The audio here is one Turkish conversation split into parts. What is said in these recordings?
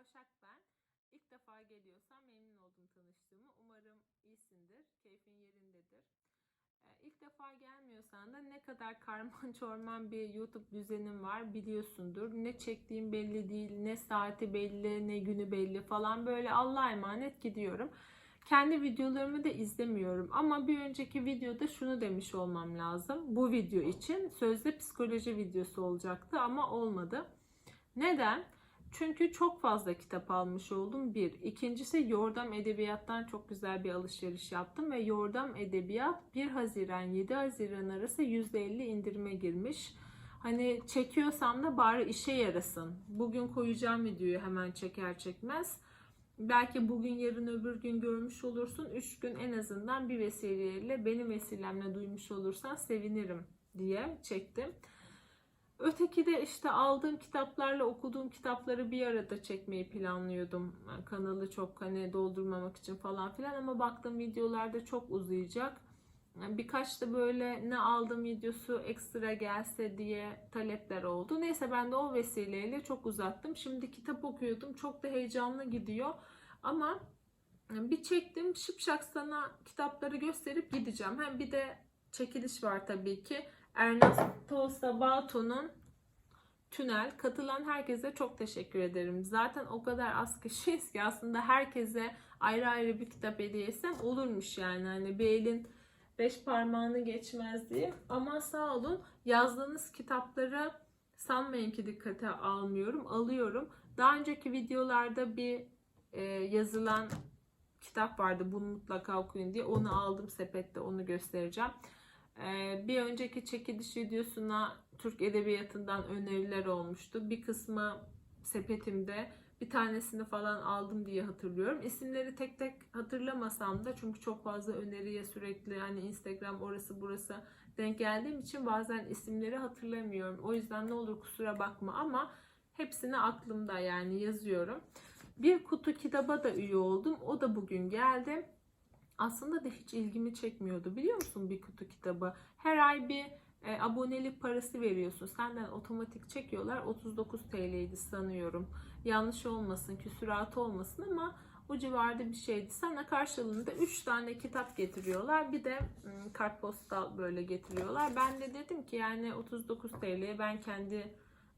Başak ben. İlk defa geliyorsan memnun oldum tanıştığımı. Umarım iyisindir, keyfin yerindedir. Ee, İlk defa gelmiyorsan da ne kadar karman çorman bir YouTube düzenim var biliyorsundur. Ne çektiğim belli değil, ne saati belli, ne günü belli falan böyle Allah'a emanet gidiyorum. Kendi videolarımı da izlemiyorum ama bir önceki videoda şunu demiş olmam lazım. Bu video için sözde psikoloji videosu olacaktı ama olmadı. Neden? Çünkü çok fazla kitap almış oldum. Bir. İkincisi Yordam Edebiyat'tan çok güzel bir alışveriş yaptım ve Yordam Edebiyat 1 Haziran 7 Haziran arası %50 indirime girmiş. Hani çekiyorsam da bari işe yarasın. Bugün koyacağım videoyu hemen çeker çekmez. Belki bugün yarın öbür gün görmüş olursun. 3 gün en azından bir vesileyle benim vesilemle duymuş olursan sevinirim diye çektim. Öteki de işte aldığım kitaplarla okuduğum kitapları bir arada çekmeyi planlıyordum. Yani Kanalı çok hani doldurmamak için falan filan ama baktım videolarda çok uzayacak. Yani Birkaç da böyle ne aldım videosu ekstra gelse diye talepler oldu. Neyse ben de o vesileyle çok uzattım. Şimdi kitap okuyordum. Çok da heyecanlı gidiyor. Ama bir çektim şıpşak sana kitapları gösterip gideceğim. Hem bir de çekiliş var tabii ki. Ernesto Sabato'nun Tünel. Katılan herkese çok teşekkür ederim. Zaten o kadar az kişiyiz ki aslında herkese ayrı ayrı bir kitap hediye etsem olurmuş yani. Hani bir elin beş parmağını geçmez diye. Ama sağ olun yazdığınız kitapları sanmayın ki dikkate almıyorum. Alıyorum. Daha önceki videolarda bir e, yazılan kitap vardı. Bunu mutlaka okuyun diye. Onu aldım sepette. Onu göstereceğim. Ee, bir önceki çekiliş videosuna Türk Edebiyatı'ndan öneriler olmuştu. Bir kısmı sepetimde bir tanesini falan aldım diye hatırlıyorum. İsimleri tek tek hatırlamasam da çünkü çok fazla öneriye sürekli hani Instagram orası burası denk geldiğim için bazen isimleri hatırlamıyorum. O yüzden ne olur kusura bakma ama hepsini aklımda yani yazıyorum. Bir kutu kitaba da üye oldum. O da bugün geldi aslında da hiç ilgimi çekmiyordu. Biliyor musun bir kutu kitabı? Her ay bir e, abonelik parası veriyorsun. Senden otomatik çekiyorlar. 39 TL'ydi sanıyorum. Yanlış olmasın, küsuratı olmasın ama o civarda bir şeydi. Sana karşılığında 3 tane kitap getiriyorlar. Bir de ım, kartpostal böyle getiriyorlar. Ben de dedim ki yani 39 TL'ye ben kendi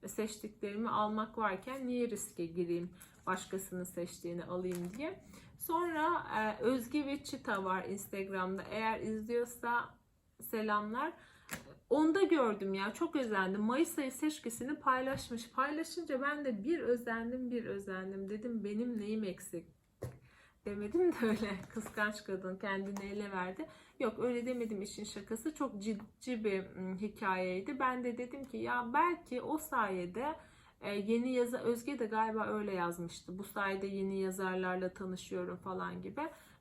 seçtiklerimi almak varken niye riske gireyim başkasının seçtiğini alayım diye. Sonra e, Özge ve Çita var Instagram'da. Eğer izliyorsa selamlar. Onda gördüm ya çok özendim. Mayıs ayı seçkisini paylaşmış. Paylaşınca ben de bir özendim bir özendim. Dedim benim neyim eksik? Demedim de öyle kıskanç kadın kendini ele verdi. Yok öyle demedim işin şakası. Çok ciddi bir ım, hikayeydi. Ben de dedim ki ya belki o sayede e, yeni yazı Özge de galiba öyle yazmıştı. Bu sayede yeni yazarlarla tanışıyorum falan gibi.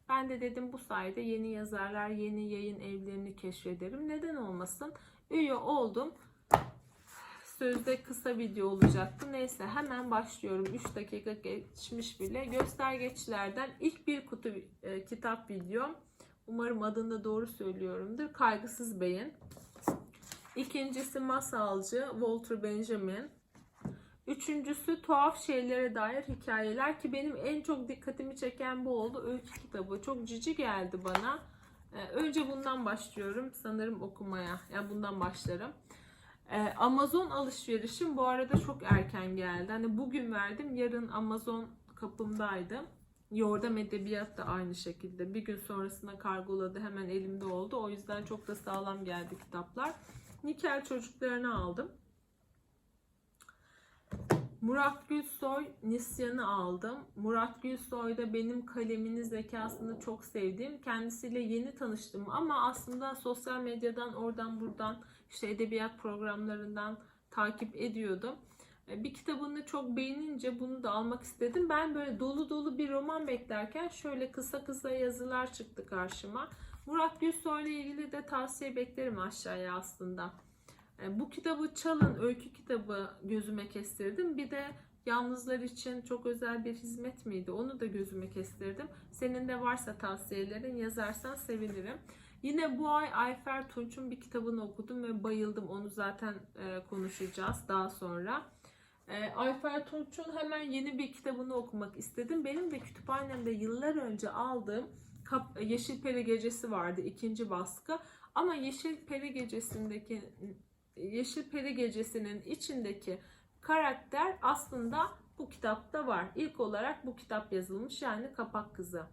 Ben de dedim bu sayede yeni yazarlar, yeni yayın evlerini keşfederim. Neden olmasın? Üye oldum. Sözde kısa video olacaktı. Neyse hemen başlıyorum. 3 dakika geçmiş bile. Göstergeçlerden ilk bir kutu e, kitap videom. Umarım adını da doğru söylüyorumdur. Kaygısız Beyin. İkincisi Masalcı Walter Benjamin. Üçüncüsü tuhaf şeylere dair hikayeler ki benim en çok dikkatimi çeken bu oldu. Öykü kitabı. Çok cici geldi bana. Ee, önce bundan başlıyorum sanırım okumaya. Yani bundan başlarım. Ee, Amazon alışverişim bu arada çok erken geldi. Hani bugün verdim yarın Amazon kapımdaydı. Yordam Edebiyat da aynı şekilde. Bir gün sonrasında kargoladı hemen elimde oldu. O yüzden çok da sağlam geldi kitaplar. Nikel çocuklarını aldım. Murat Gülsoy Nisyan'ı aldım. Murat Gülsoy da benim kalemini, zekasını çok sevdiğim. Kendisiyle yeni tanıştım ama aslında sosyal medyadan oradan buradan işte edebiyat programlarından takip ediyordum. E, Bir kitabını çok beğenince bunu da almak istedim. Ben böyle dolu dolu bir roman beklerken şöyle kısa kısa yazılar çıktı karşıma. Murat Gülsoy ile ilgili de tavsiye beklerim aşağıya aslında. E, Bu kitabı Çalın öykü kitabı gözüme kestirdim. Bir de yalnızlar için çok özel bir hizmet miydi? Onu da gözüme kestirdim. Senin de varsa tavsiyelerin yazarsan sevinirim. Yine bu ay Ayfer Tunç'un bir kitabını okudum ve bayıldım. Onu zaten e, konuşacağız daha sonra. E, Ayfer Tunç'un hemen yeni bir kitabını okumak istedim. Benim de kütüphanemde yıllar önce aldığım Kap- Yeşil Peri Gecesi vardı ikinci baskı. Ama Yeşil Peri Gecesi'ndeki Yeşil Peri Gecesi'nin içindeki karakter aslında bu kitapta var. İlk olarak bu kitap yazılmış yani Kapak Kızı.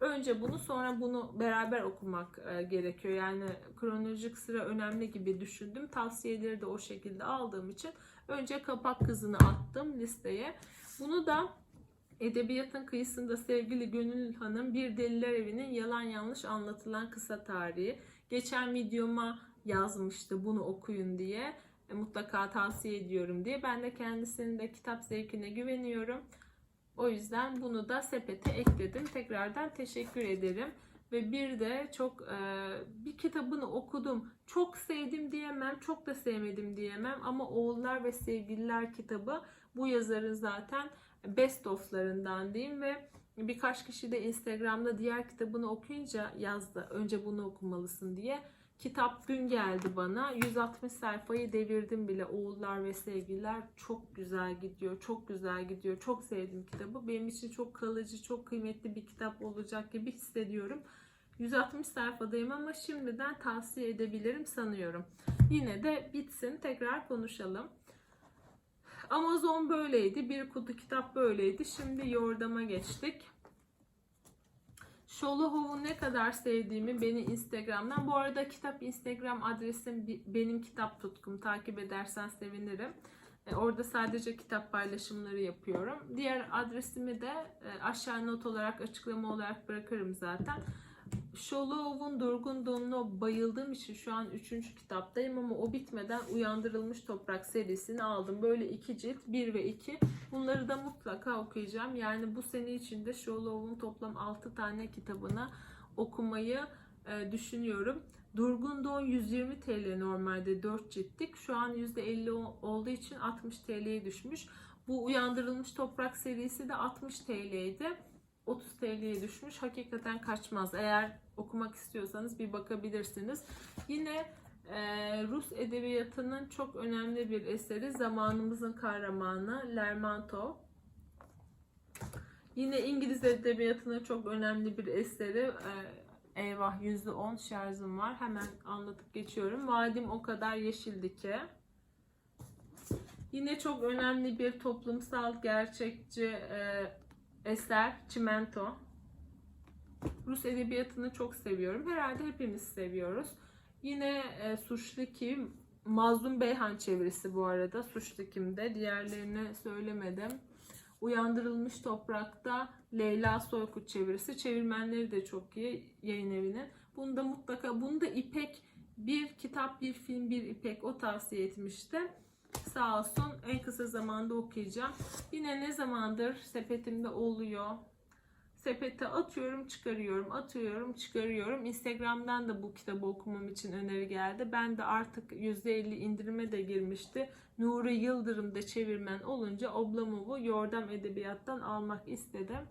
Önce bunu sonra bunu beraber okumak e, gerekiyor. Yani kronolojik sıra önemli gibi düşündüm. Tavsiyeleri de o şekilde aldığım için önce Kapak Kızı'nı attım listeye. Bunu da Edebiyatın kıyısında sevgili Gönül Hanım Bir Deliler Evi'nin yalan yanlış anlatılan kısa tarihi. Geçen videoma yazmıştı bunu okuyun diye. E, mutlaka tavsiye ediyorum diye. Ben de kendisinin de kitap zevkine güveniyorum. O yüzden bunu da sepete ekledim. Tekrardan teşekkür ederim. Ve bir de çok e, bir kitabını okudum. Çok sevdim diyemem, çok da sevmedim diyemem. Ama Oğullar ve Sevgililer kitabı bu yazarın zaten best of'larından diyeyim ve birkaç kişi de Instagram'da diğer kitabını okuyunca yazdı. Önce bunu okumalısın diye. Kitap dün geldi bana. 160 sayfayı devirdim bile. Oğullar ve Sevgililer çok güzel gidiyor. Çok güzel gidiyor. Çok sevdim kitabı. Benim için çok kalıcı, çok kıymetli bir kitap olacak gibi hissediyorum. 160 sayfadayım ama şimdiden tavsiye edebilirim sanıyorum. Yine de bitsin tekrar konuşalım. Amazon böyleydi. Bir kutu kitap böyleydi. Şimdi yordama geçtik. Şolohov'u ne kadar sevdiğimi beni Instagram'dan. Bu arada kitap Instagram adresim benim kitap tutkum. Takip edersen sevinirim. E, Orada sadece kitap paylaşımları yapıyorum. Diğer adresimi de e, aşağı not olarak açıklama olarak bırakırım zaten. Şolohov'un Durgun Donlu'na bayıldığım için şu an 3. kitaptayım ama o bitmeden Uyandırılmış Toprak serisini aldım. Böyle iki cilt 1 ve 2. Bunları da mutlaka okuyacağım. Yani bu sene içinde Şolohov'un toplam 6 tane kitabını okumayı e, düşünüyorum. Durgun Don 120 TL normalde 4 ciltlik. Şu an %50 o- olduğu için 60 TL'ye düşmüş. Bu Uyandırılmış Toprak serisi de 60 TL'ydi. 30 TL'ye düşmüş. Hakikaten kaçmaz. Eğer okumak istiyorsanız bir bakabilirsiniz. Yine e, Rus edebiyatının çok önemli bir eseri Zamanımızın Kahramanı Lermontov. Yine İngiliz edebiyatının çok önemli bir eseri e, eyvah %10 şarjım var. Hemen anlatıp geçiyorum. Vadim o kadar yeşildi ki. Yine çok önemli bir toplumsal gerçekçi e, eser Çimento. Rus edebiyatını çok seviyorum. Herhalde hepimiz seviyoruz. Yine e, Suçlu Kim, Mazlum Beyhan çevirisi bu arada. Suçlu Kim'de. Diğerlerini söylemedim. Uyandırılmış Toprak'ta Leyla Soykut çevirisi. Çevirmenleri de çok iyi yayın evinin. Bunu da mutlaka, bunu da İpek bir kitap, bir film, bir İpek o tavsiye etmişti. Sağ olsun en kısa zamanda okuyacağım. Yine ne zamandır sepetimde oluyor. Sepete atıyorum, çıkarıyorum, atıyorum, çıkarıyorum. Instagram'dan da bu kitabı okumam için öneri geldi. Ben de artık %50 indirime de girmişti. Nuri Yıldırım da çevirmen olunca Oblomov'u Yordam Edebiyat'tan almak istedim.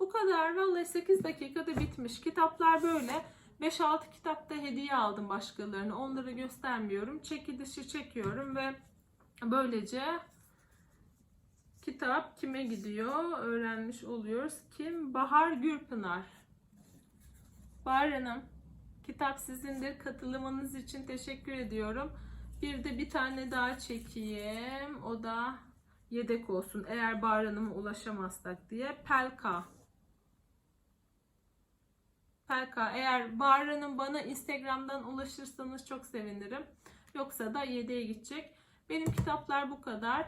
Bu kadar. Vallahi 8 dakikada bitmiş. Kitaplar böyle. 5-6 kitapta hediye aldım başkalarına. Onları göstermiyorum. Çekilişi çekiyorum ve böylece kitap kime gidiyor öğrenmiş oluyoruz. Kim? Bahar Gürpınar. Bahar Hanım, kitap sizindir. Katılımınız için teşekkür ediyorum. Bir de bir tane daha çekeyim. O da yedek olsun. Eğer Bahar Hanım'a ulaşamazsak diye. Pelka. Pelka. Eğer Bahar Hanım bana Instagram'dan ulaşırsanız çok sevinirim. Yoksa da yedeğe gidecek. Benim kitaplar bu kadar.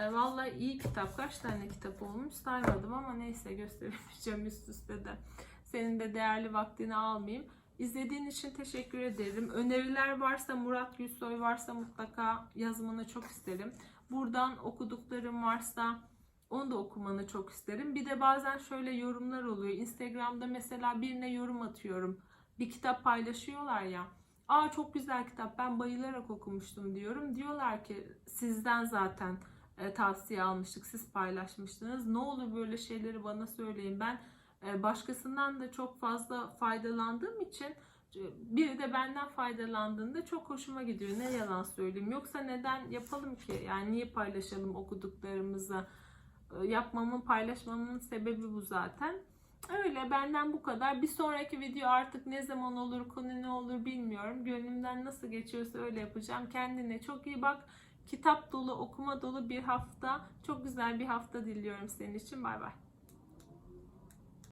E, vallahi iyi kitap. Kaç tane kitap olmuş saymadım ama neyse gösteremeyeceğim üst üste de. Senin de değerli vaktini almayayım. İzlediğin için teşekkür ederim. Öneriler varsa Murat Gülsoy varsa mutlaka yazmanı çok isterim. Buradan okuduklarım varsa onu da okumanı çok isterim. Bir de bazen şöyle yorumlar oluyor. Instagram'da mesela birine yorum atıyorum. Bir kitap paylaşıyorlar ya. Aa çok güzel kitap ben bayılarak okumuştum diyorum. Diyorlar ki sizden zaten e, tavsiye almıştık. Siz paylaşmıştınız. Ne olur böyle şeyleri bana söyleyin. Ben e, başkasından da çok fazla faydalandığım için biri de benden faydalandığında çok hoşuma gidiyor. Ne yalan söyleyeyim. Yoksa neden yapalım ki? Yani niye paylaşalım okuduklarımızı? Ee, Yapmamın, paylaşmamın sebebi bu zaten. Öyle benden bu kadar. Bir sonraki video artık ne zaman olur, konu ne olur bilmiyorum. Gönlümden nasıl geçiyorsa öyle yapacağım. Kendine çok iyi bak. Kitap dolu, okuma dolu bir hafta. Çok güzel bir hafta diliyorum senin için. Bay bay.